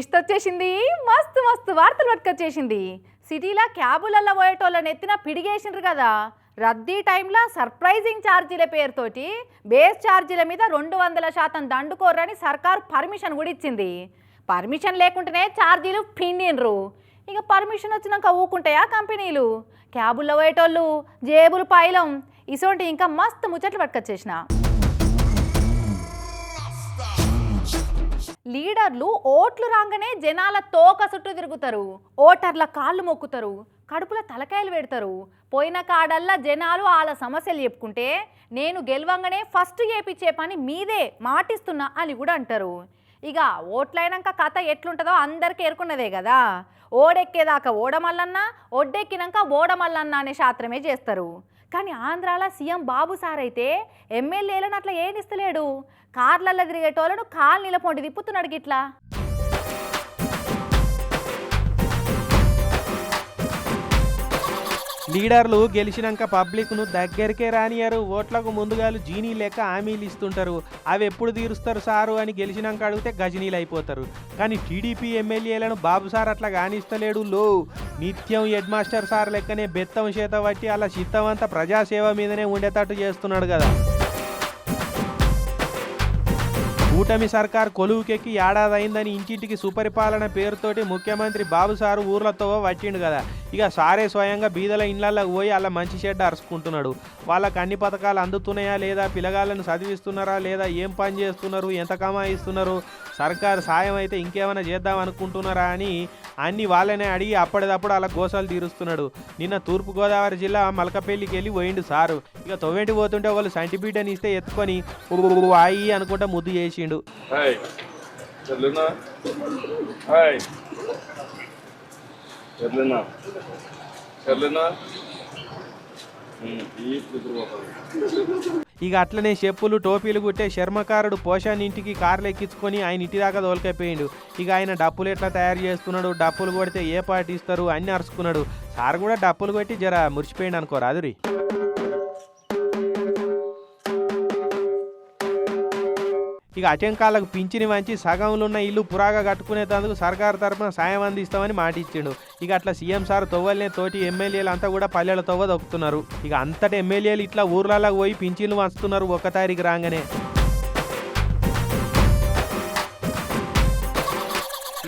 Twist వచ్చేసింది. మస్తు మస్తు వార్తలు పట్టుకొచ్చేసింది. సిటీలో క్యాబులల్లో పోయేటోళ్ళని ఎత్తిన పిడిగేసిండ్రు కదా. రద్దీ టైంలో సర్ప్రైజింగ్ ఛార్జీల పేరుతోటి బేస్ ఛార్జీల మీద రెండు వందల శాతం దండుకోర్రని సర్కారు పర్మిషన్ కూడా ఇచ్చింది. పర్మిషన్ లేకుంటేనే ఛార్జీలు పిండిన్రు. ఇక పర్మిషన్ వచ్చినాక ఊకుంటాయా కంపెనీలు? క్యాబుల్లో పోయేటోళ్ళు జేబులు పైలం ఇసోంటి ఇంకా మస్తు ముచ్చట్లు పట్టుకొచ్చేసిన. లీడర్లు ఓట్లు రాగానే జనాల తోక చుట్టూ తిరుగుతారు. ఓటర్ల కాళ్ళు మొక్కుతారు. కడుపుల తలకాయలు పెడతారు. పోయిన కాడల్లా జనాలు వాళ్ళ సమస్యలు చెప్పుకుంటే నేను గెలవంగానే ఫస్ట్ చేపించే పని మీదే మాటిస్తున్నా అని కూడా అంటారు. ఇక ఓట్లైనాక కథ ఎట్లుంటుందో అందరికీ ఎరుకున్నదే కదా. ఓడెక్కేదాకా ఓడమల్లన్నా ఒడ్డెక్కినాక ఓడమల్లన్నా అనే శాస్త్రమే చేస్తారు. కానీ ఆంధ్రాలో సీఎం బాబు సార్ అయితే ఎమ్మెల్యేలను అట్లా ఏనిస్తలేడు కార్లల్లో తిరిగేటోళ్ళను కాలు నిలపొండి తిప్పుతున్నాడు గిట్లా. లీడర్లు గెలిచినాక పబ్లిక్ను దగ్గరికే రానియరు. ఓట్లకు ముందుగాలు జీనీ లెక్క హామీలు ఇస్తుంటారు. అవి ఎప్పుడు తీరుస్తారు సారు అని గెలిచినాక అడిగితే గజనీలు అయిపోతారు కానీ టీడీపీ ఎమ్మెల్యేలను బాబు సార్ అట్లా కానిస్తలేడు లో. నిత్యం హెడ్ మాస్టర్ సార్ లెక్కనే బెత్తం చేత పట్టి అలా చిత్తమంతా ప్రజాసేవ మీదనే ఉండేటట్టు చేస్తున్నాడు కదా. కూటమి సర్కార్ కొలువుకెక్కి ఏడాది అయిందని ఇంటింటికి సుపరిపాలన పేరుతోటి ముఖ్యమంత్రి బాబు సారు ఊర్లతో వచ్చిండు కదా. ఇక సారే స్వయంగా బీదల ఇండ్లలోకి పోయి అలా మంచి చెడ్డ అరుచుకుంటున్నాడు. వాళ్ళకి అన్ని పథకాలు అందుతున్నాయా లేదా? పిల్లగాళ్ళను చదివిస్తున్నారా లేదా? ఏం పని చేస్తున్నారు? ఎంత కమాయిస్తున్నారు? సర్కారు సాయం అయితే ఇంకేమైనా చేద్దాం అనుకుంటున్నారా అని అన్ని వాళ్ళనే అడిగి అప్పటిదప్పుడు అలా గోసాలు తీరుస్తున్నాడు. నిన్న తూర్పుగోదావరి జిల్లా మలకపల్లికి వెళ్ళి పోయిండు సారు. ఇక తొవ్వేంటి పోతుంటే వాళ్ళు సంటి అని ఇస్తే ఎత్తుకొని వాయి ఆయి అనుకుంటా ముద్దు చేసిండు. Hej. ఇక అట్లనే చెప్పులు టోపీలు కుట్టే శర్మకారుడు పోషాన్ ఇంటికి కార్లు ఎక్కించుకొని ఆయన ఇంటి దాకా తోలుకపోయిండు ఇక ఆయన డప్పులు ఎట్లా తయారు చేస్తున్నాడు డప్పులు కొడితే ఏ పార్టీ ఇస్తారు అన్ని అరుచుకున్నాడు. సార్ కూడా డప్పులు కొట్టి జర మురిచిపోయిండు అనుకో ఇక అటెంకాలకు పింఛని వంచి సగంలో ఉన్న ఇల్లు పురాగా కట్టుకునేందుకు సర్కారు తరఫున సాయం అందిస్తామని మాట ఇచ్చిండు. ఇక అట్లా సీఎం సార్ తొవ్వలనే తోటి ఎమ్మెల్యేలు అంతా కూడా పల్లెల తొవ్వ దొక్కుతున్నారు ఇక అంతటి ఎమ్మెల్యేలు ఇట్లా ఊర్లలో పోయి పింఛన్లు వంచుతున్నారు ఒక్క తారీఖు రాగానే.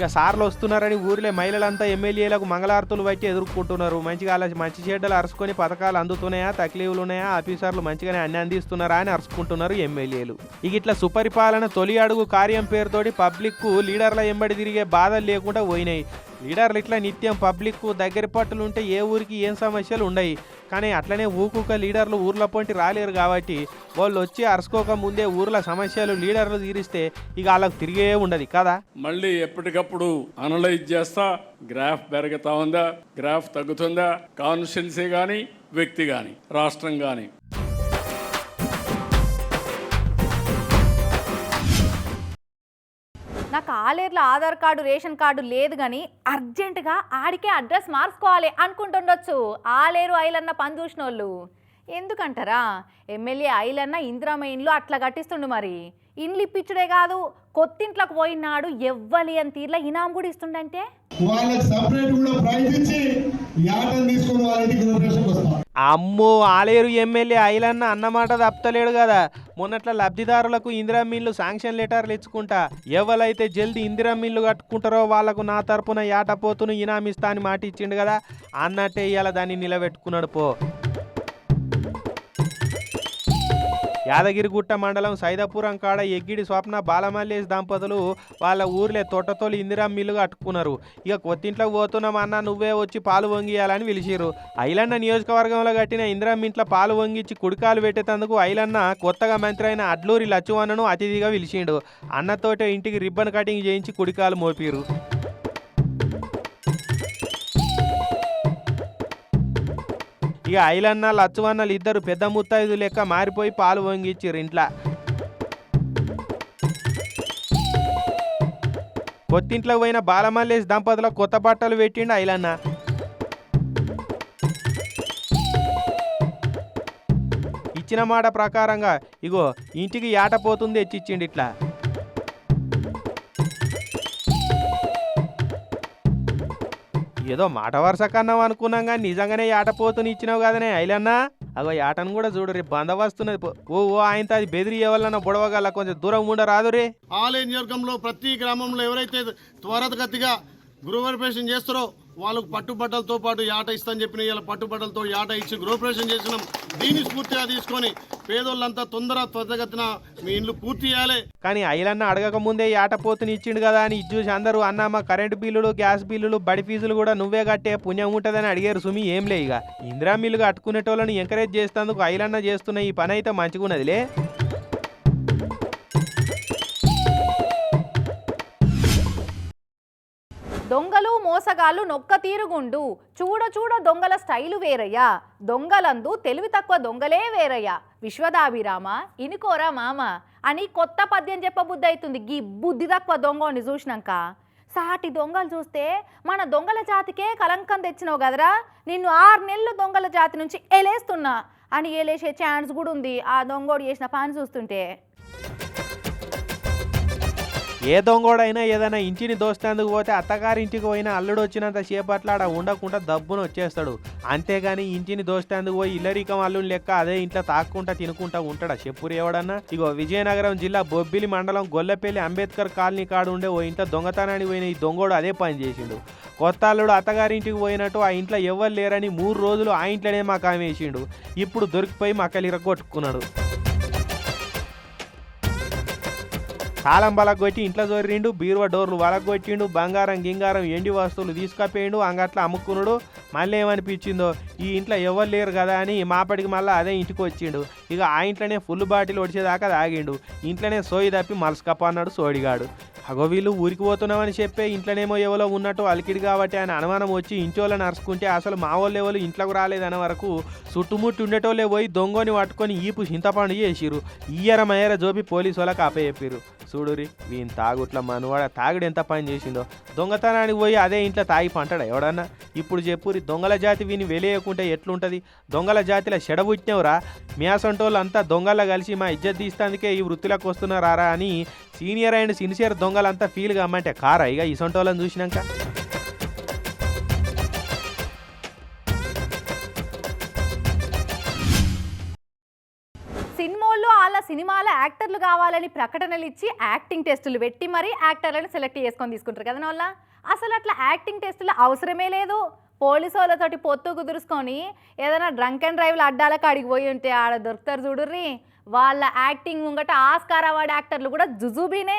ఇక సార్లు వస్తున్నారని ఊరిలో మహిళలంతా ఎమ్మెల్యేలకు మంగళారతులు బట్టి ఎదుర్కొంటున్నారు. మంచిగా అలా మంచి చెడ్డలు అరుచుకొని పథకాలు అందుతున్నాయా తక్లీవులు ఉన్నాయా ఆఫీసర్లు మంచిగానే అన్ని అందిస్తున్నారా అని అరుచుకుంటున్నారు ఎమ్మెల్యేలు. ఇక ఇట్లా సుపరిపాలన తొలి అడుగు కార్యం పేరుతోటి పబ్లిక్కు లీడర్ల ఎంబడి తిరిగే బాధలు లేకుండా పోయినాయి. లీడర్లు ఇట్లా నిత్యం పబ్లిక్కు దగ్గర పట్టులు ఉంటే ఏ ఊరికి ఏం సమస్యలు ఉండయి. కానీ అట్లనే ఊకుక లీడర్లు ఊర్ల పొంటి రాలేరు కాబట్టి వాళ్ళు వచ్చి అరుసుకోక ముందే ఊర్ల సమస్యలు లీడర్లు తీరిస్తే ఇక వాళ్ళకి తిరిగే ఉండదు కదా? మళ్ళీ ఎప్పటికప్పుడు అనలైజ్ చేస్తా గ్రాఫ్ పెరుగుతా ఉందా గ్రాఫ్ తగ్గుతుందా కాన్స్టిట్యున్సీ కానీ వ్యక్తి కానీ రాష్ట్రం కానీ నాకు ఆలేర్లో ఆధార్ కార్డు రేషన్ కార్డు లేదు కానీ అర్జెంటుగా ఆడికే అడ్రస్ మార్చుకోవాలి అనుకుంటుండొచ్చు. ఆలేరు ఐలన్న పని చూసిన వాళ్ళు ఎందుకంటారా? ఎమ్మెల్యే ఐలన్న ఇందిరామ ఇండ్లు అట్లా కట్టిస్తుండు మరి. ఇండ్లు ఇప్పించుడే కాదు కొత్తింట్లోకి పోయినాడు ఎవ్వలి అని తీర్ల ఇనాం కూడా ఇస్తుండంటే? వాళ్ళకి సపరేట్ కూడా ప్రైజ్ ఇచ్చి యాటను తీసుకొని వాళ్ళ ఇంటికి గృహప్రవేశంకి వస్తాం. అమ్మో ఆలేరు ఎమ్మెల్యే ఐలన్న అన్నమాట తప్పలేడు కదా. మొన్నట్ల లబ్ధిదారులకు ఇందిరా మిల్లు శాంక్షన్ లెటర్లు ఇచ్చుకుంటా. ఎవరైతే జల్దీ ఇందిరా మిల్లు కట్టుకుంటారో వాళ్ళకు నా తరపున ఏటపోతును ఇనామిస్తా అని మాట ఇచ్చిండు కదా. అన్నట్టే ఇవాళ దాన్ని నిలబెట్టుకున్నాడు పో. యాదగిరిగుట్ట మండలం సైదాపురం కాడ ఎగ్గిడి స్వప్న బాలమల్లేష్ దంపతులు వాళ్ళ ఊర్లే తోటతోలు ఇందిరా మిల్లు కట్టుకున్నారు ఇక కొత్తింట్లోకి పోతున్నాం అన్న నువ్వే వచ్చి పాలు వంగియాలని పిలిచిరు ఐలన్న నియోజకవర్గంలో కట్టిన ఇందిరా ఇంట్లో పాలు వంగిచ్చి కుడికాలు పెట్టేందుకు ఐలన్న కొత్తగా మంత్రి అయిన అడ్లూరి లచ్చువన్నను అతిథిగా పిలిచిండు. అన్నతోటే ఇంటికి రిబ్బన్ కటింగ్ చేయించి కుడికాలు మోపిరు ఇక ఐలన్న లచ్చువన్నలు ఇద్దరు పెద్ద ముత్తైదు లెక్క మారిపోయి పాలు వంగిచ్చిర్రు ఇంట్లో. కొత్తింట్లోకి పోయిన బాలమల్లేష్ దంపతుల కొత్త బట్టలు పెట్టిండు ఐలన్న. ఇచ్చిన మాట ప్రకారంగా ఇగో ఇంటికి ఏట పోతుంది తెచ్చిచ్చిండు ఇట్లా. ఏదో మాట వరుస కన్నావు అనుకున్నాం కానీ నిజంగానే పోతుని ఇచ్చినావు కదనే ఐలన్నా అగో ఆటను కూడా చూడు రే బంద వస్తున్నది. ఓ ఓ ఆయనతో అది బెదిరి ఎవరన్నా బుడవగల కొంచెం దూరం ఉండరాదు రే. ఆలయ నియోజకంలో ప్రతి గ్రామంలో ఎవరైతే త్వరగతిగా గృహప్రవేశం చేస్తారో వాళ్ళకు పట్టుబట్టలతో పాటు యాట ఇస్తాని చెప్పిన ఇలా పట్టుబట్టలతో యాట ఇచ్చి గృహప్రవేశం చేసినాం. దీన్ని స్ఫూర్తిగా తీసుకొని పేదోళ్ళంతా తొందర త్వరగతిన మీ ఇండ్లు పూర్తి చేయాలి. కానీ ఐలన్న అడగక ముందే యాటపోతుని ఇచ్చిండు కదా అని ఇది చూసి అందరూ అన్నమ్మ కరెంటు బిల్లులు గ్యాస్ బిల్లులు బడి ఫీజులు కూడా నువ్వే కట్టే పుణ్యం ఉంటుందని అడిగారు సుమి ఏం లే ఇక. ఇందిరా మిల్లు కట్టుకునేటోళ్ళని ఎంకరేజ్ చేస్తేందుకు ఐలన్న చేస్తున్న ఈ పని అయితే మంచిగున్నదిలే. మోసగాళ్ళు నొక్క తీరుగుండు. చూడ చూడ దొంగల స్టైలు వేరయ్యా. దొంగలందు తెలివి తక్కువ దొంగలే వేరయ్యా. విశ్వదాభిరామ ఇనుకోరా మామ అని కొత్త పద్యం చెప్పబుద్ధి అవుతుంది గీ బుద్ధి తక్కువ దొంగని చూసినాక. సాటి దొంగలు చూస్తే మన దొంగల జాతికే కలంకం తెచ్చినావు కదరా. నిన్ను ఆరు నెలలు దొంగల జాతి నుంచి ఎలేస్తున్నా అని ఎలేసే ఛాన్స్ కూడా ఉంది ఆ దొంగోడు చేసిన పని చూస్తుంటే. ఏ దొంగోడైనా ఏదైనా ఇంటిని దోస్తేందుకు పోతే అత్తగారింటికి పోయినా అల్లుడు వచ్చినంత సేపట్ల ఆడ ఉండకుండా దబ్బును వచ్చేస్తాడు. అంతేగాని ఇంటిని దోస్తేందుకు పోయి ఇల్లరికం అల్లుని లెక్క అదే ఇంట్లో తాక్కుంటా తినుకుంటా ఉంటాడా? చెప్పురు ఎవడన్నా? ఇగో విజయనగరం జిల్లా బొబ్బిలి మండలం గొల్లపల్లి అంబేద్కర్ కాలనీ కాడు ఉండే ఓ ఇంట్లో దొంగతనానికి పోయిన ఈ దొంగోడు అదే పని చేసిండు. కొత్త అల్లుడు అత్తగారింటికి పోయినట్టు ఆ ఇంట్లో ఎవ్వరు లేరని మూడు రోజులు ఆ ఇంట్లోనే మాకు ఆమె వేసిండు. ఇప్పుడు దొరికిపోయి మక్కలు ఇరగొట్టుకున్నాడు. తాళం బలగొట్టి ఇంట్లో జోరిండు బీరువా డోర్లు వలగొట్టిండు బంగారం గింగారం ఎండి వస్తువులు తీసుకపోయిండు అంగట్ల అమ్ముకున్నాడు మళ్ళీ ఏమనిపించిందో ఈ ఇంట్లో ఎవరు లేరు కదా అని మాపడికి మళ్ళీ అదే ఇంటికి వచ్చిండు. ఇక ఆ ఇంట్లోనే ఫుల్ బాటిల్ ఒడిచేదాకా తాగిండు. ఇంట్లోనే సోయి తప్పి మలసకప్ప అన్నాడు సోడిగాడు. అగో వీళ్ళు ఊరికి పోతున్నామని చెప్పే ఇంట్లోనేమో ఎవరో ఉన్నట్టు అలికిడి కాబట్టి ఆయన అనుమానం వచ్చి ఇంటోళ్ళని నరుచుకుంటే అసలు మా వాళ్ళు ఎవరు ఇంట్లోకి రాలేదన్న వరకు చుట్టుముట్టి ఉండేటోళ్ళే పోయి దొంగని పట్టుకొని ఈపు చింతపండు చేసిరు ఇయ్యర మయ్యర జోపి పోలీసు వాళ్ళకి అప్పచెప్పిరు చూడురి వీని తాగుట్ల మనవాడ తాగుడు ఎంత పని చేసిందో. దొంగతనానికి పోయి అదే ఇంట్లో తాగి పంటాడు ఎవడన్నా? ఇప్పుడు చెప్పురి దొంగల జాతి వీని వెలేయకుంటే ఎట్లుంటుంది? దొంగల జాతిలో చెడబుట్టినవురా? మేసంటోళ్ళు అంతా దొంగల కలిసి మా ఇజ్జత్ తీస్తానికే ఈ వృత్తిలోకి వస్తున్నారా అని సీనియర్ అండ్ సిన్సియర్ దొంగలంతా ఫీల్ కమ్మంటే కారా? ఇక ఇసొంటోళ్ళని చూసినాక. సినిమాల్లో వాళ్ళ సినిమాల యాక్టర్లు కావాలని ప్రకటనలు ఇచ్చి యాక్టింగ్ టెస్టులు పెట్టి మరీ యాక్టర్లను సెలెక్ట్ చేసుకొని తీసుకుంటారు కదా వాళ్ళ అసలు అట్లా యాక్టింగ్ టెస్టులు అవసరమే లేదు. పోలీసు వాళ్ళతోటి పొత్తు కుదురుసుకొని ఏదైనా డ్రంక్ అండ్ డ్రైవ్లు అడ్డాలకు అడిగిపోయి ఉంటే ఆడ దొరుకుతారు చూడుర్రీ. వాళ్ళ యాక్టింగ్ ముంగట ఆస్కార్ అవార్డ్ యాక్టర్లు కూడా జుజుబీనే.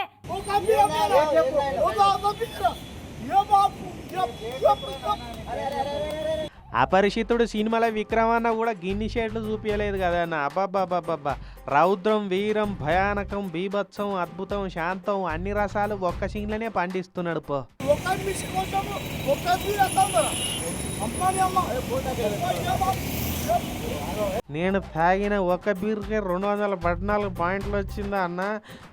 అపరిచితుడు సినిమాల విక్రమన్న కూడా గిన్ని షేడ్లు చూపించలేదు కదా అన్న. అబ్బాబ్బాబ్బాబ్బా రౌద్రం వీరం భయానకం బీభత్సం అద్భుతం శాంతం అన్ని రసాలు ఒక్క సీన్లనే పండిస్తున్నాడు పో. నేను తాగిన ఒక బీర్కి రెండు వందల పద్నాలుగు పాయింట్లు వచ్చిందా అన్న?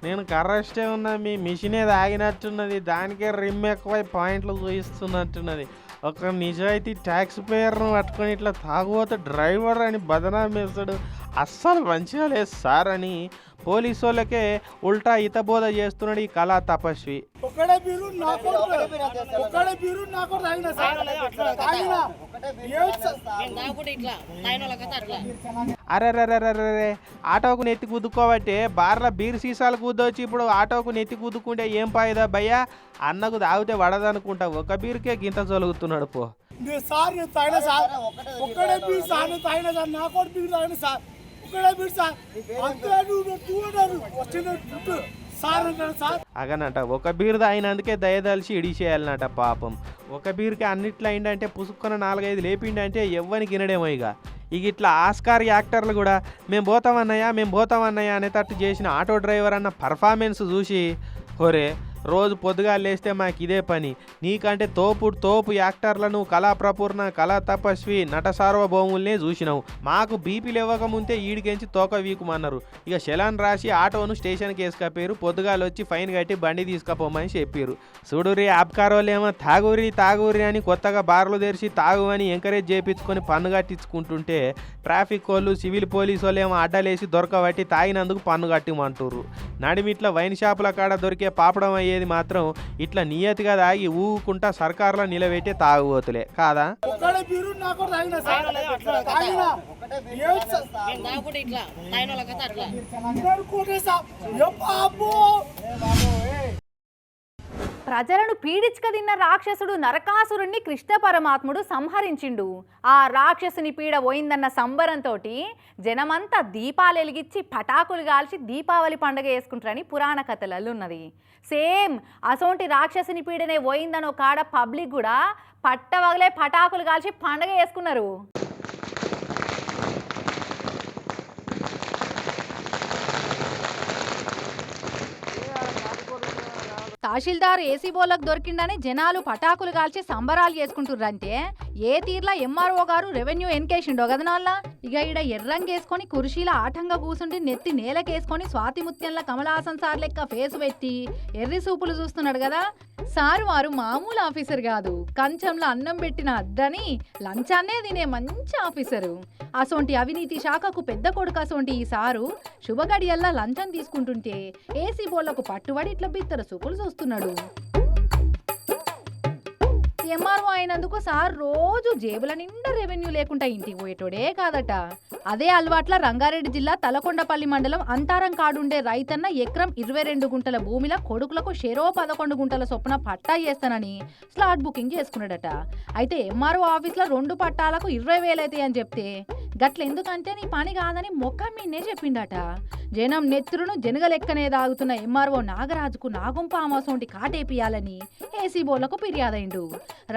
నేను కరెస్టే ఉన్నా మీ మిషనే తాగినట్టున్నది. దానికే రిమ్ ఎక్కువై పాయింట్లు చూపిస్తున్నట్టున్నది ఒక నిజాయితీ ట్యాక్స్ పేయర్ను పట్టుకొని ఇట్లా తాగుబోతే డ్రైవర్ అని బదనాం వేస్తాడు అస్సలు మంచిగా లేదు సార్ అని పోలీసు వాళ్ళకే ఉల్టా హితబోధ చేస్తున్నాడు ఈ కళా తపస్వి? అరే ఆటోకు నెత్తి కుదుకోబట్టే బార్ల బీర్ సీసాలు కుద్దొచ్చి ఇప్పుడు ఆటోకు నెత్తి కుదుకుంటే ఏం పాయిదా భయ్యా? అన్నకు తాగితే వడదనుకుంటా. ఒక బీరుకే గింత జరుగుతున్నాడు పో. సార్ తాగిన సార్. ఒక్కడే సార్. నేను తాగిన సార్. నా కొడుకు బీరు తాగిన సార్. అగనట ఒక బీరు తాగినందుకే దయదలిచి ఇడిచేయాలన్నట పాపం. ఒక బీరుకి అన్నిట్లో అయిందంటే పుసుక్కున నాలుగైదు లేపిండంటే ఎవ్వనికి వినడేమో ఇక. ఇక ఇట్లా ఆస్కార్ యాక్టర్లు కూడా మేము పోతామన్నయ్యా మేము పోతామన్నయ్యా అనేటట్టు చేసిన ఆటో డ్రైవర్ అన్న పర్ఫార్మెన్స్ చూసి ఒరే రోజు పొద్దుగా లేస్తే మాకు ఇదే పని. నీకంటే తోపు తోపు యాక్టర్లను కళా ప్రపూర్ణ కళా తపస్వి నట సార్వభౌముల్నే చూసినావు. మాకు బీపీలు ఇవ్వకముందే ఈడికెంచి తోక వీకుమన్నారు. ఇక శలాన్ రాసి ఆటోను స్టేషన్కి వేసుకపోయారు. పొద్దుగాలు వచ్చి ఫైన్ కట్టి బండి తీసుకుపోమని చెప్పారు. చూడురి ఆబ్కారోలేమో తాగురి తాగురి అని కొత్తగా బార్లు తెరిచి తాగు అని ఎంకరేజ్ చేయించుకొని పన్ను కట్టించుకుంటుంటే ట్రాఫిక్ వాళ్ళు సివిల్ పోలీసు వాళ్ళు ఏమో అడ్డలేసి దొరకబట్టి తాగినందుకు పన్ను కట్టిమంటారు నడిమిట్ల వైన్ షాపుల కాడ దొరికే పాపడం అయ్యే పోయేది మాత్రం ఇట్లా నియతిగా తాగి ఊకుంటా సర్కార్లో నిలబెట్టే తాగుబోతులే. కాదా? ఒక్కడే ప్రజలను పీడించక తిన్న రాక్షసుడు నరకాసురుణ్ణి కృష్ణ పరమాత్ముడు సంహరించిండు. ఆ రాక్షసుని పీడ పోయిందన్న సంబరంతో జనమంతా దీపాలు వెలిగించి పటాకులు కాల్చి దీపావళి పండుగ చేసుకుంటారని పురాణ కథలలో ఉన్నది సేమ్ అసోంటి రాక్షసుని పీడనే పోయిందనో కాడ పబ్లిక్ కూడా పట్టవగలే పటాకులు కాల్చి పండగ చేసుకున్నారు. తహసీల్దార్ ఏసీ బోలకు దొరికిండని జనాలు పటాకులు కాల్చి సంబరాలు చేసుకుంటుర్రంటే ఏ తీర్లా ఎంఆర్ఓ గారు రెవెన్యూ ఎన్కేసిండో గదనాల్లా ఇక ఈడ ఎర్రంగేసుకొని కుర్చీల ఆటంగా కూసుండి నెత్తి నేలకేసుకొని స్వాతిముత్యంల కమలాసన్ సార్ లెక్క ఫేస్ పెట్టి ఎర్రి సూపులు చూస్తున్నాడు కదా? సారు వారు మామూలు ఆఫీసర్ కాదు. కంచంలో అన్నం పెట్టిన అద్దని లంచాన్నే తినే మంచి ఆఫీసరు. అసోంటి అవినీతి శాఖకు పెద్ద కొడుకు అసోంటి ఈ సారు శుభగడియల్లా లంచం తీసుకుంటుంటే ఏసీ బోళ్ళకు పట్టుబడి ఇట్లా బిత్తర సూపులు చూస్తున్నాడు ఎంఆర్ఓ అయినందుకు సార్ రోజు జేబుల నిండా రెవెన్యూ లేకుండా ఇంటికి పోయేటోడే కాదట. అదే అలవాట్ల రంగారెడ్డి జిల్లా తలకొండపల్లి మండలం అంతారం కాడుండే రైతన్న ఎకరం ఇరవై రెండు గుంటల భూమిలో కొడుకులకు షెరో పదకొండు గుంటల చొప్పున పట్టా చేస్తానని స్లాట్ బుకింగ్ చేసుకున్నాడట. అయితే ఎంఆర్ఓ ఆఫీస్లో రెండు పట్టాలకు ఇరవై వేలైతాయి అని చెప్తే గట్ల ఎందుకంటే నీ పని కాదని మొక్క మీనే చెప్పిండట. జనం నెత్తురును జనగలెక్కనే దాగుతున్న ఎంఆర్ఓ నాగరాజుకు నాగుంప అమాసోంటి కాటేపియాలని ఏసీ బోర్లకు ఫిర్యాదైండు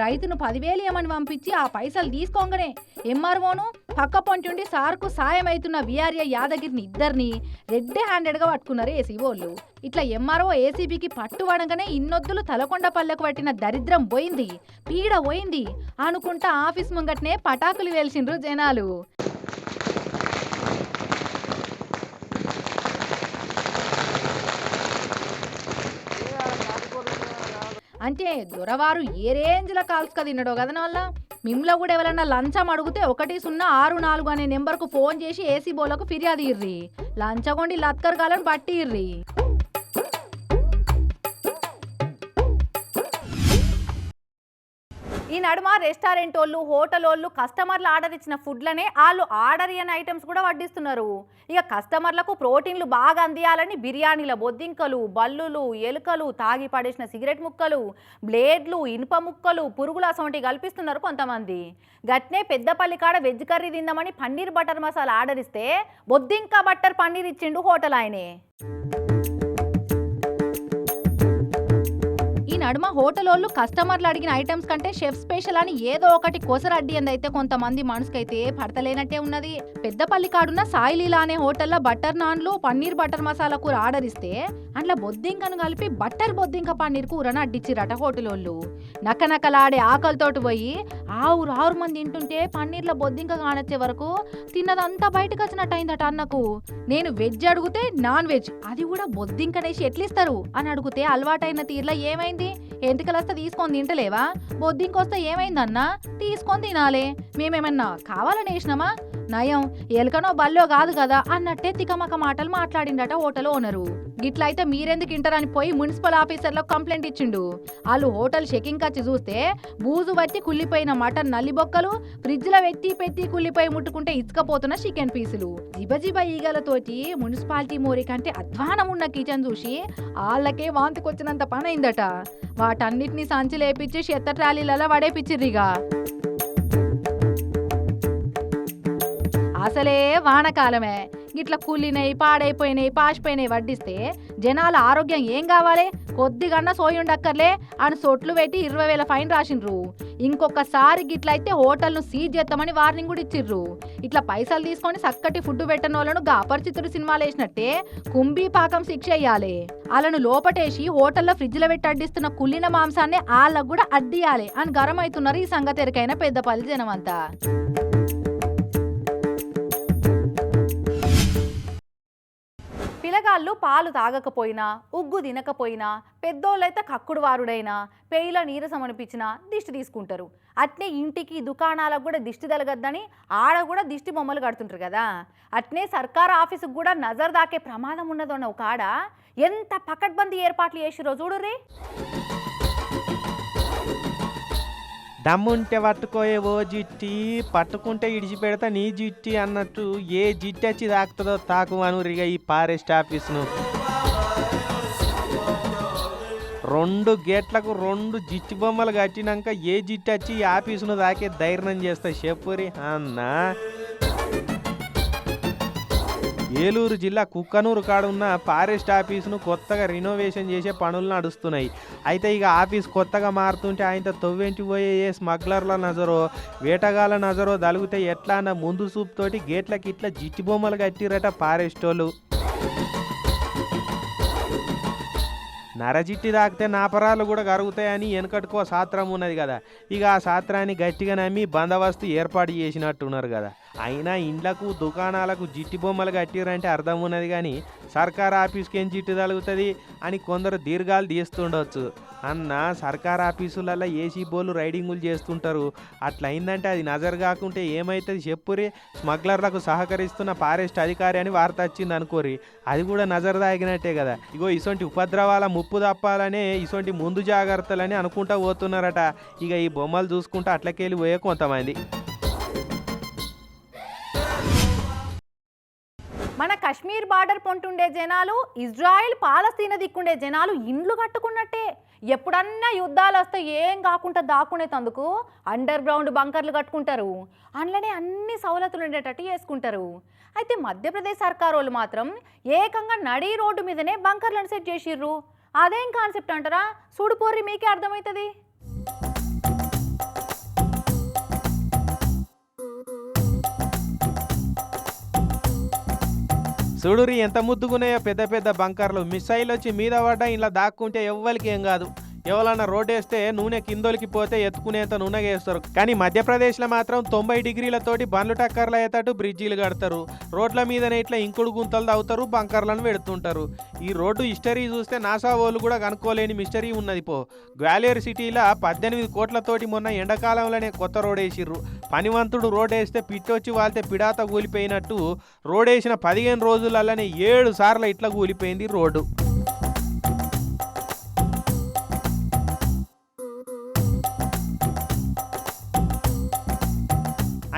రైతును పదివేలు ఏమని పంపించి ఆ పైసలు తీసుకోగానే. ఎంఆర్ఓను పక్క పొంటుండి సార్కు సాయం అవుతున్న విఆర్ఏ యాదగిరిని ఇద్దరిని రెడ్ హ్యాండెడ్గా పట్టుకున్నారు ఏసీ వాళ్ళు ఇట్లా ఎంఆర్ఓ ఏసీబీకి పట్టుబడగానే ఇన్నొద్దులు తలకొండ పల్లెకు పట్టిన దరిద్రం పోయింది పీడ పోయింది అనుకుంటా ఆఫీస్ ముంగట్నే పటాకులు వేల్చిండ్రు జనాలు. అంటే దొరవారు ఏ రేంజ్లో కాల్చుక తిన్నాడో కదా వల్ల మిమ్లో కూడా ఎవరన్నా లంచం అడిగితే ఒకటి సున్నా ఆరు నాలుగు అనే నెంబర్కు ఫోన్ చేసి ఏసీ బోలకు ఫిర్యాదు ఇర్రి. లంచగొండి లత్కర్ గాలను పట్టి ఇర్రి ఈ నడుమ రెస్టారెంట్ వాళ్ళు హోటల్ వాళ్ళు కస్టమర్లు ఆర్డర్ ఇచ్చిన ఫుడ్లనే వాళ్ళు ఆర్డర్ అయిన ఐటమ్స్ కూడా వడ్డిస్తున్నారు. ఇక కస్టమర్లకు ప్రోటీన్లు బాగా అందియాలని బిర్యానీల బొద్దింకలు బల్లులు ఎలుకలు తాగి పడేసిన సిగరెట్ ముక్కలు బ్లేడ్లు ఇనుప ముక్కలు పురుగుల అసొంటి కల్పిస్తున్నారు కొంతమంది. గట్నే పెద్దపల్లి కాడ వెజ్ కర్రీ తిందామని పన్నీర్ బటర్ మసాలా ఆర్డర్ ఇస్తే బొద్దింక బట్టర్ పన్నీర్ ఇచ్చిండు హోటల్ ఆయనే. నడుమ హోటలోళ్ళు కస్టమర్లు అడిగిన ఐటమ్స్ కంటే షెఫ్ స్పెషల్ అని ఏదో ఒకటి కొసరడ్డి అయితే కొంతమంది మనసుకైతే పడతలేనట్టే ఉన్నది. పెద్దపల్లి కాడున్న సాయి లీలా అనే హోటల్లో బటర్ నాన్లు పన్నీర్ బటర్ మసాలా కూర ఆర్డర్ ఇస్తే అందులో బొద్దింకను కలిపి బట్టర్ బొద్దింక పన్నీర్ కూరను అడ్డిచ్చిరట హోటల్ వాళ్ళు ఆకలితోటి పోయి ఆవురు ఆరు మంది తింటుంటే పన్నీర్లో బొద్దింక కానొచ్చే వరకు తిన్నదంతా బయటకు వచ్చినట్టు అయిందట అన్నకు. నేను వెజ్ అడిగితే నాన్ వెజ్ అది కూడా బొద్దింకనేసి ఎట్లిస్తారు? అని అడిగితే అలవాటైన తీర్లా ఏమైంది? ఎంటికలస్తే తీసుకొని తింటలేవా? బొద్దింకొస్తే ఏమైందన్నా? తీసుకొని తినాలే. మేమేమన్నా కావాలని వేసినామా నయం ఎలకనో బల్లో కాదు కదా అన్నట్టే తికమక మాటలు మాట్లాడిండట హోటల్ ఓనరు. గిట్లయితే మీరెందుకు ఇంటరని పోయి మున్సిపల్ ఆఫీసర్లకు కంప్లైంట్ ఇచ్చిండు. వాళ్ళు హోటల్ చెకింగ్ వచ్చి చూస్తే బూజు వచ్చి కుళ్ళిపోయిన మటన్ నల్లిబొక్కలు ఫ్రిడ్జ్లో పెట్టి పెట్టి కుళ్ళిపోయి ముట్టుకుంటే ఇసుకపోతున్న చికెన్ పీసులు. జిబజిబ ఈగలతోటి మున్సిపాలిటీ మోరి కంటే అధ్వానం ఉన్న కిచెన్ చూసి వాళ్ళకే వాంతికొచ్చినంత పని అయిందట వాటన్నిటిని సంచి లేపించి చెత్త ట్రాలీలలో వడేపిచ్చిర్రిగా. అసలే వానకాలమే. గిట్ల కూలినాయి పాడైపోయినాయి పాసిపోయినాయి వడ్డిస్తే జనాల ఆరోగ్యం ఏం కావాలి? కొద్దిగన్నా సోయుండక్కర్లే అని సొట్లు పెట్టి ఇరవై వేల ఫైన్ రాసిండ్రు. ఇంకొకసారి గిట్లయితే హోటల్ను సీజ్ చేస్తామని వార్నింగ్ కూడా ఇచ్చిర్రు. ఇట్లా పైసలు తీసుకొని చక్కటి ఫుడ్ పెట్టని వాళ్ళను అపరిచితుడు సినిమాలు వేసినట్టే కుంభీ పాకం శిక్ష వేయాలి వాళ్ళను లోపటేసి హోటల్లో ఫ్రిడ్జ్లో పెట్టి అడ్డిస్తున్న కుళ్ళిన మాంసాన్ని వాళ్ళకు కూడా అడ్డియాలి అని గరం అవుతున్నారు ఈ సంగతి ఎరికైన జనం అంతా పిల్లగాళ్ళు పాలు తాగకపోయినా ఉగ్గు తినకపోయినా పెద్దోళ్ళైతే కక్కుడు వారుడైనా పేయిల నీరసం అనిపించినా దిష్టి తీసుకుంటారు. అట్నే ఇంటికి దుకాణాలకు కూడా దిష్టి తలగద్దని ఆడ కూడా దిష్టి బొమ్మలు కడుతుంటారు కదా. అట్నే సర్కార్ ఆఫీసుకు కూడా నజర్ దాకే ప్రమాదం ఉన్నదన్న ఒక ఆడ ఎంత పకడ్బందీ ఏర్పాట్లు చేసిరో చూడుర్రీ. దమ్ముంటే పట్టుకోయే ఓ జిట్టి పట్టుకుంటే ఇడిచిపెడతా నీ జిట్టి అన్నట్టు ఏ జిట్టి వచ్చి తాకుతుందో తాకు అనురిగా ఈ ఫారెస్ట్ ఆఫీస్ను. రెండు గేట్లకు రెండు జిట్టి బొమ్మలు కట్టినాక ఏ జిట్టి వచ్చి ఈ ఆఫీసును తాకే ధైర్యం చేస్తా చెప్పురి అన్నా. ఏలూరు జిల్లా కుక్కనూరు కాడున్న ఫారెస్ట్ ఆఫీసును కొత్తగా రినోవేషన్ చేసే పనులు నడుస్తున్నాయి. అయితే ఇక ఆఫీస్ కొత్తగా మారుతుంటే ఆయనతో తొవ్వెంటి పోయే ఏ స్మగ్లర్ల నజరో వేటగాళ్ళ నజరో దలుగుతే ఎట్లా అన్న ముందు చూపుతోటి గేట్లకి ఇట్లా జిట్టి బొమ్మలు కట్టిరట ఫారెస్ట్ వాళ్ళు నరజిట్టి తాకితే నాపరాలు కూడా కరుగుతాయని వెనకట్టుకో సాత్రం ఉన్నది కదా. ఇక ఆ సాత్రాన్ని గట్టిగా నమ్మి బందోబస్తు ఏర్పాటు చేసినట్టున్నారు కదా. అయినా ఇండ్లకు దుకాణాలకు జిట్టి బొమ్మలు కట్టిరంటే అర్థం ఉన్నది కానీ సర్కార్ ఆఫీస్కి ఏం జిట్టు తగులుతుంది అని కొందరు దీర్ఘాలు తీస్తుండొచ్చు. అన్న సర్కార్ ఆఫీసులలో ఏసీ బోలు రైడింగులు చేస్తుంటారు. అట్లయిందంటే అది నజర్ కాకుంటే ఏమవుతుంది చెప్పురి? స్మగ్లర్లకు సహకరిస్తున్న ఫారెస్ట్ అధికారి అని వార్త వచ్చింది అనుకోరి అది కూడా నజర్ దాగినట్టే కదా. ఇగో ఇసొంటి ఉపద్రవాల ముప్పు తప్పాలనే ఇసొంటి ముందు జాగ్రత్తలని అనుకుంటా పోతున్నారట. ఇక ఈ బొమ్మలు చూసుకుంటా అట్లకెళ్ళి పోయే కొంతమంది. మన కశ్మీర్ బార్డర్ పొంటుండే జనాలు ఇజ్రాయెల్ పాలస్తీన దిక్కుండే జనాలు ఇండ్లు కట్టుకున్నట్టే. ఎప్పుడన్నా యుద్ధాలు వస్తే ఏం కాకుండా దాక్కునేతందుకు అండర్ గ్రౌండ్ బంకర్లు కట్టుకుంటారు. అందులోనే అన్ని సవలతులు ఉండేటట్టు చేసుకుంటారు. అయితే మధ్యప్రదేశ్ సర్కార్ వాళ్ళు మాత్రం ఏకంగా నడి రోడ్డు మీదనే బంకర్లను సెట్ చేసిర్రు. అదేం కాన్సెప్ట్ అంటారా? చూడుపోర్రి మీకే అర్థమవుతుంది. చూడురి ఎంత ముద్దుగున్నాయో పెద్ద పెద్ద బంకర్లు. మిసైల్ వచ్చి మీద పడ్డా ఇలా దాక్కుంటే ఎవ్వరికి ఏం కాదు. ఎవరన్నా రోడ్ వేస్తే నూనె కిందోలికి పోతే ఎత్తుకునేంత నూనె వేస్తారు. కానీ మధ్యప్రదేశ్లో మాత్రం తొంభై డిగ్రీలతోటి బండ్లు టక్కర్లు అయ్యేటట్టు బ్రిడ్జీలు కడతారు. రోడ్ల మీదనే ఇట్లా ఇంకుడు గుంతలు తవ్వుతారు బంకర్లను పెడుతుంటారు. ఈ రోడ్డు హిస్టరీ చూస్తే నాసా వాళ్ళు కూడా కనుక్కోలేని మిస్టరీ ఉన్నది పో. గ్వాలియర్ సిటీలో పద్దెనిమిది కోట్లతోటి మొన్న ఎండాకాలంలోనే కొత్త రోడ్ వేసిర్రు. పనివంతుడు రోడ్ వేస్తే పిట్టొచ్చి వాళ్తే పిడాత కూలిపోయినట్టు రోడ్ వేసిన పదిహేను రోజులలోనే ఏడు సార్లు ఇట్లా కూలిపోయింది రోడ్డు.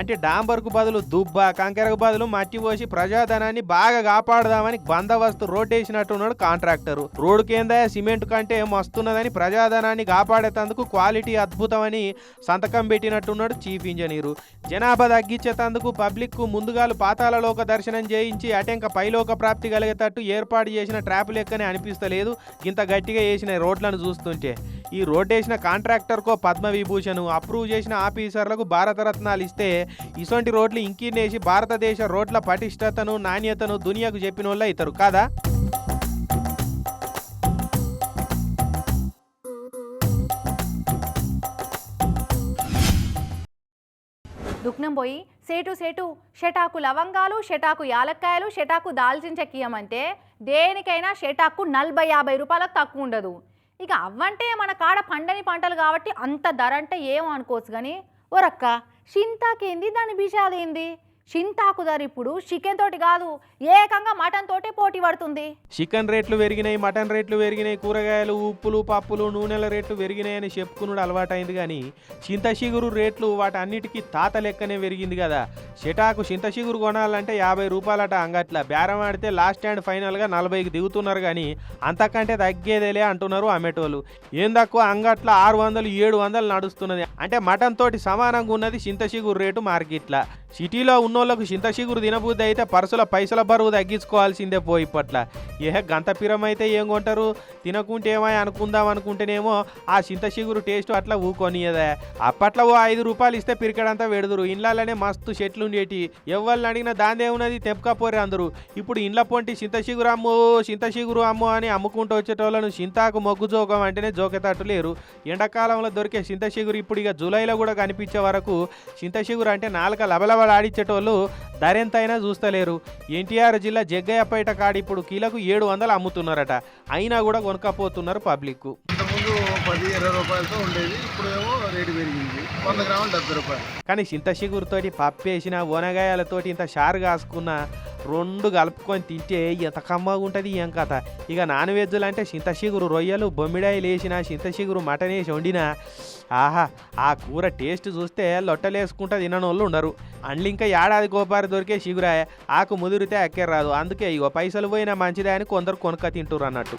అంటే డాంబర్కు బదులు దుబ్బ కంకెరకు బదులు మట్టి పోసి ప్రజాధనాన్ని బాగా కాపాడదామని బందోబస్తు రోడ్ వేసినట్టున్నాడు కాంట్రాక్టరు. రోడ్డు కింద సిమెంట్ కంటే మస్తున్నదని ప్రజాధనాన్ని కాపాడేటందుకు క్వాలిటీ అద్భుతమని సంతకం పెట్టినట్టున్నాడు చీఫ్ ఇంజనీరు. జనాభా తగ్గించేటందుకు పబ్లిక్కు ముందుగాలు పాతాలలోక దర్శనం చేయించి అటెంక పైలోక ప్రాప్తి కలిగేటట్టు ఏర్పాటు చేసిన ట్రాప్ లెక్కనే అనిపిస్తలేదు. ఇంత గట్టిగా వేసిన రోడ్లను చూస్తుంటే ఈ రోడ్ వేసిన కాంట్రాక్టర్కో పద్మ విభూషణ్ అప్రూవ్ చేసిన ఆఫీసర్లకు భారతరత్నాలు ఇస్తే ఇసొంటి రోడ్లు ఇంకినేసి భారతదేశ రోడ్ల పటిష్టతను నాణ్యతను దునియాకు చెప్పిన వాళ్ళ ఇతరు కాదా? దుఃఖం పోయి సేటు సేటు షటాకు లవంగాలు షటాకు యాలక్కాయలు షటాకు దాల్చిన చెక్కియమంటే దేనికైనా షటాకు నలభై యాభై రూపాయలకు తక్కువ ఉండదు. ఇక అవ్వంటే మన కాడ పండని పంటలు కాబట్టి అంత ధర అంటే ఏమో అనుకోవచ్చు కానీ ఓరక్క షింతాకేంది దాని బిషాదేంది షింతాకు ఇప్పుడు చికెన్ తోటి కాదు ఏకంగా మటన్ తోటే పోటీ పడుతుంది. చికెన్ రేట్లు పెరిగినాయి మటన్ రేట్లు పెరిగినాయి కూరగాయలు ఉప్పులు పప్పులు నూనెల రేట్లు పెరిగినాయని చెప్పుకున్నాడు అలవాటైంది కానీ చింతశిగురు రేట్లు వాటన్నిటికీ తాత లెక్కనే పెరిగింది కదా షటాకు చింతశిగురు కొనాలంటే యాభై రూపాయలట అంగట్ల. బేరం ఆడితే లాస్ట్ అండ్ ఫైనల్గా నలభైకి దిగుతున్నారు కానీ అంతకంటే తగ్గేదేలే అంటున్నారు అమెటోలు ఏం తక్కువ అంగట్ల ఆరు వందలు ఏడు వందలు నడుస్తున్నది. అంటే మటన్ తోటి సమానంగా ఉన్నది చింతశిగురు రేటు మార్కెట్ల. సిటీలో ఉన్న ఉన్నోళ్ళకు చింతశిగురు తినబుద్ధి అయితే పర్సుల పైసల బరువు తగ్గించుకోవాల్సిందే పోయి ఇప్పట్ల. ఏ గంత పిరం అయితే ఏం కొంటారు? తినకుంటే ఏమో అనుకుందాం అనుకుంటేనేమో ఆ చింతశిగురు టేస్ట్ అట్లా ఊకొనియదే. అప్పట్లో ఓ ఐదు రూపాయలు ఇస్తే పిరికడంతా వెడుదురు ఇండ్లలోనే మస్తు చెట్లు ఉండేటి ఎవరిని అడిగిన దాందే ఉన్నది తెప్పకపోరే అందరు. ఇప్పుడు ఇండ్ల పొంటి చింతశిగురు అమ్ము చింతశిగురు అమ్ము అని అమ్ముకుంటూ వచ్చేటోళ్ళను చింతాకు మొగ్గు జోకం అంటేనే జోకెతట్టు లేరు. ఎండాకాలంలో దొరికే చింతశిగురు ఇప్పుడు ఇక జూలైలో కూడా కనిపించే వరకు చింతశిగురు అంటే నాలుక లబల తడబడ ధరెంతైనా చూస్తలేరు. ఎన్టీఆర్ జిల్లా జగ్గయ్యపేట కాడి ఇప్పుడు కిలోకు ఏడు వందలు అమ్ముతున్నారట. అయినా కూడా కొనకపోతున్నారు పబ్లిక్ ఇంతకుముందు పది ఇరవై రూపాయలతో ఉండేది. ఇప్పుడు ఏమో రేటు పెరిగింది. వంద గ్రాములు డెబ్బై రూపాయలు. కానీ చింతచిగురుతోటి పప్పేసిన ఓనగాయలతోటి ఇంత షారు కాసుకున్న రెండు కలుపుకొని తింటే ఎంత కమ్మగా ఉంటుంది ఏం కథ ఇక నాన్ వెజ్లు అంటే చింతచిగురు రొయ్యలు బొమ్మిడాయలు వేసిన చింతచిగురు మటన్ వేసి వండిన ఆహా ఆ కూర టేస్ట్ చూస్తే లొట్టలేసుకుంటా తిననోళ్ళు ఉండరు. అండ్లు ఇంకా ఏడాది గోపారి దొరికే చిగురాయ ఆకు ముదిరితే అక్కే రాదు. అందుకే ఇగో పైసలు పోయినా మంచిదే అని కొందరు కొనుక్క తింటురు అన్నట్టు.